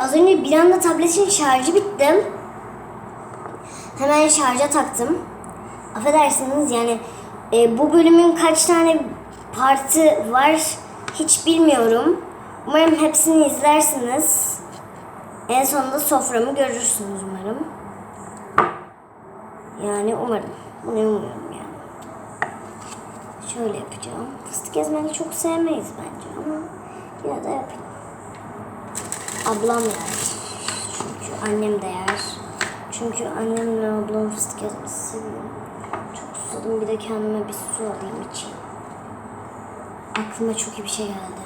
Az önce bir anda tabletin şarjı bitti. Hemen şarja taktım. Affedersiniz yani e, bu bölümün kaç tane partı var hiç bilmiyorum. Umarım hepsini izlersiniz. En sonunda soframı görürsünüz umarım. Yani umarım. Bunu umuyorum yani. Şöyle yapacağım. Fıstık ezmeni çok sevmeyiz bence ama yine de yapayım. Ablam yer. Çünkü annem de yer. Çünkü annemle ablam fıstık ezmesi seviyor. Çok susadım bir de kendime bir su alayım içeyim. Aklıma çok iyi bir şey geldi.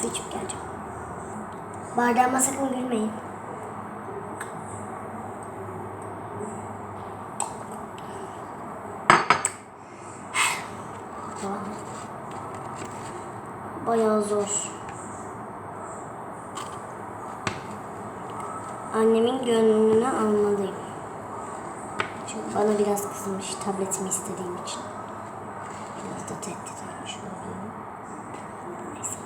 Su içip geleceğim. Bardağıma sakın gülmeyin. Bayağı zor. Annemin gönlünü almalıyım. Çünkü bana biraz kızmış tabletimi istediğim için. Biraz da tehdit etmiş oldum. Neyse.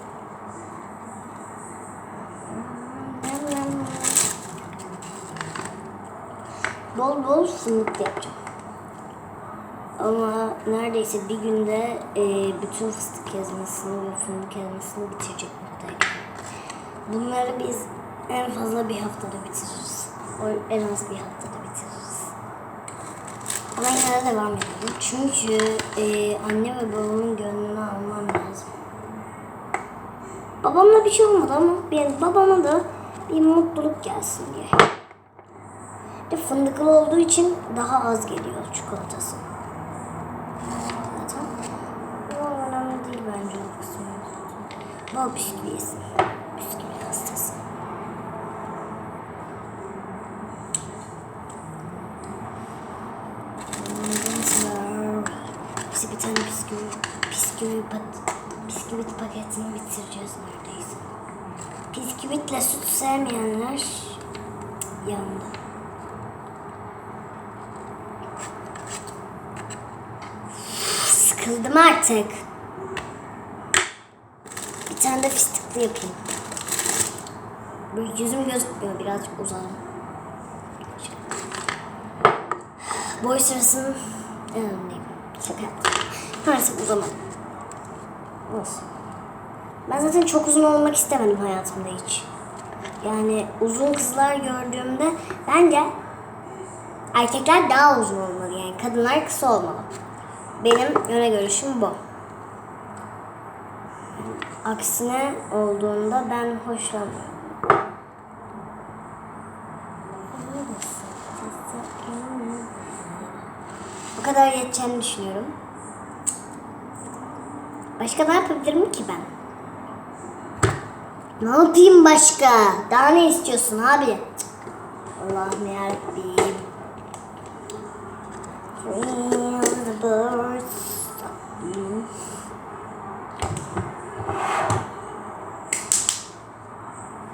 Bol bol fındık yapacağım. Ama neredeyse bir günde e, bütün fıstık ezmesini ve fındık ezmesini bitirecek geldim. Bunları biz en fazla bir haftada bitiririz. O en az bir haftada bitiririz. Ama yine de devam edelim. Çünkü e, anne ve babamın gönlünü almam lazım. Babamla bir şey olmadı ama benim babama da bir mutluluk gelsin diye. De fındıklı olduğu için daha az geliyor çikolatası. Zaten. Ama önemli değil bence o kısmı. Bal bisküvi yesin. Bisküvi hastası. Ondan sonra işte bir tane bisküvi, bisküvi, pat, bisküvit paketini bitireceğiz neredeyse. Bisküvitle süt sevmeyenler yandı. Sıkıldım artık. Bir tane de fıstıklı yapayım. Böyle yüzüm gözükmüyor birazcık uzağım. Boy sırasının en önündeyim. Şaka. Maalesef uzamadım. Olsun. Ben zaten çok uzun olmak istemedim hayatımda hiç. Yani uzun kızlar gördüğümde bence erkekler daha uzun olmalı yani kadınlar kısa olmalı. Benim yöne görüşüm bu. Aksine olduğunda ben hoşlanmıyorum. Bu kadar yeteceğini düşünüyorum. Başka ne yapabilirim ki ben? Ne yapayım başka? Daha ne istiyorsun abi? Cık. Allah'ım yarabbim.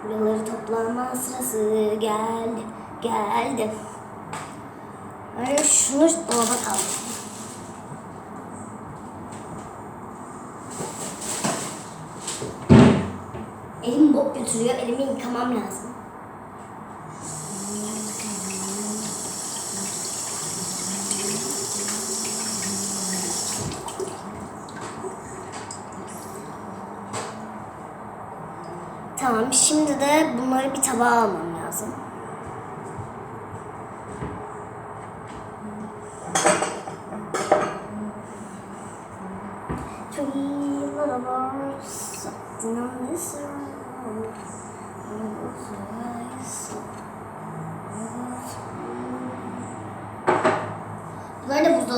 Buraları toplama sırası geldi. Geldi. Ay şunu dolaba kaldır. Götürüyor. Elimi yıkamam lazım. Tamam, şimdi de bunları bir tabağa almam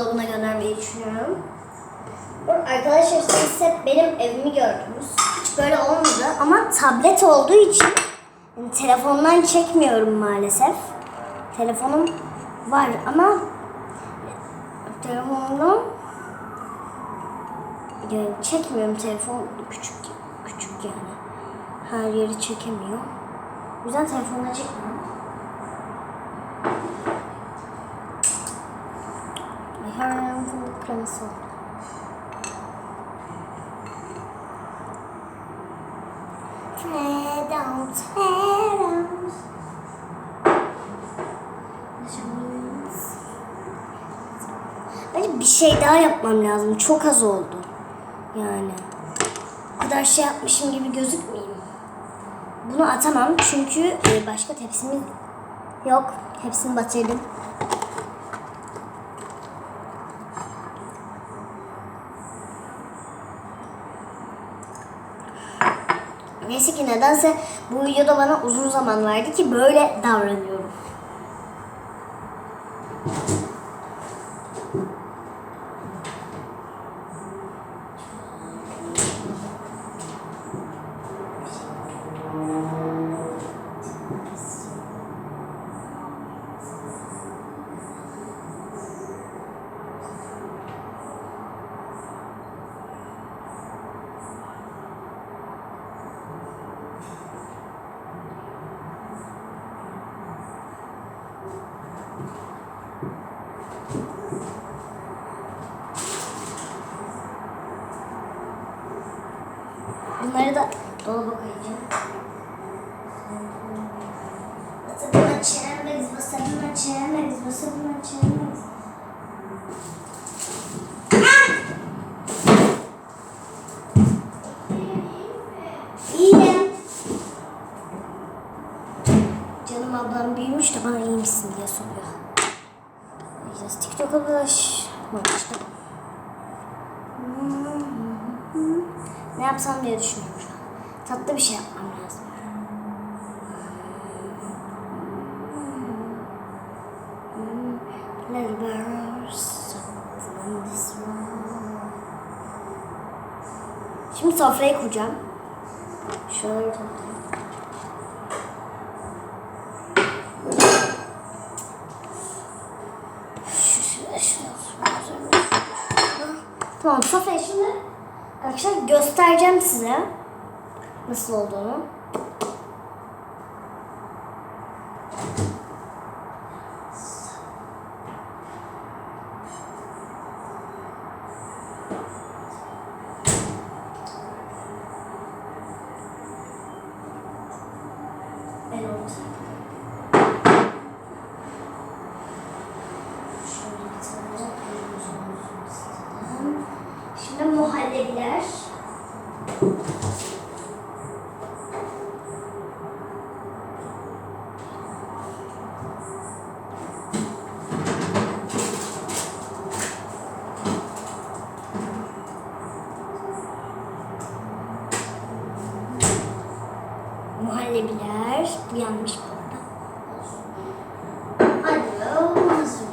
buzdolabına göndermeyi düşünüyorum. Arkadaşlar siz hep benim evimi gördünüz. Hiç böyle olmadı ama tablet olduğu için yani telefondan çekmiyorum maalesef. Telefonum var ama telefonumdan yani çekmiyorum telefon küçük küçük yani. Her yeri çekemiyor. O yüzden telefonla çekmiyorum. Ay, Her don't care. Bence bir şey daha yapmam lazım. Çok az oldu. Yani. O kadar şey yapmışım gibi gözükmeyeyim. Bunu atamam çünkü e, başka tepsimiz yok. Hepsini batırdım. Neyse ki nedense bu videoda bana uzun zaman verdi ki böyle davranıyorum. Bunları da dolaba koyacağım. Ne yapsam diye düşünüyorum şu an. Tatlı bir şey yapmam lazım. Şimdi sofrayı kuracağım. Şöyle toplayayım. Tamam sofrayı şimdi arkadaşlar göstereceğim size nasıl olduğunu. Ben ortaya. Şöyle bir tane koyuyoruz üstüne. Şimdi muhallebiler. Muhallebiler. Bu yanlış bu arada. Alo. Hazır.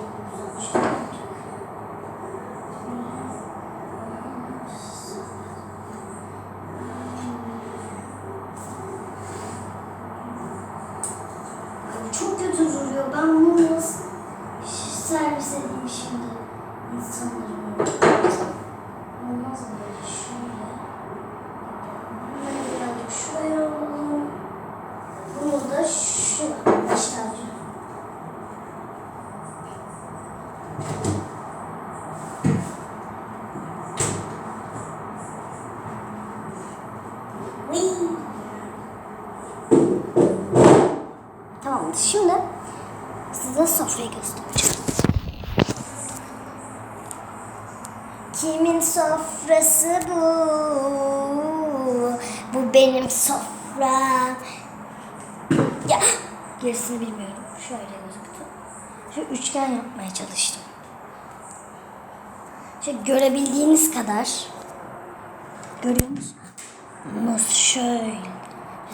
Ay, Çok kötü duruyor. Ben bunu nasıl servis edeyim şimdi insanlara? Olmaz böyle şöyle. Bunları birazcık şuraya alalım. Bunu da şuraya başlayacağım. Whee! Tamam şimdi size sofrayı göstereceğim. Kimin sofrası bu? Bu benim sofram. Ya gerisini bilmiyorum. Şöyle gözüktü. Şu üçgen yapmaya çalıştım. Şöyle görebildiğiniz kadar. Görüyor musunuz? Şöyle.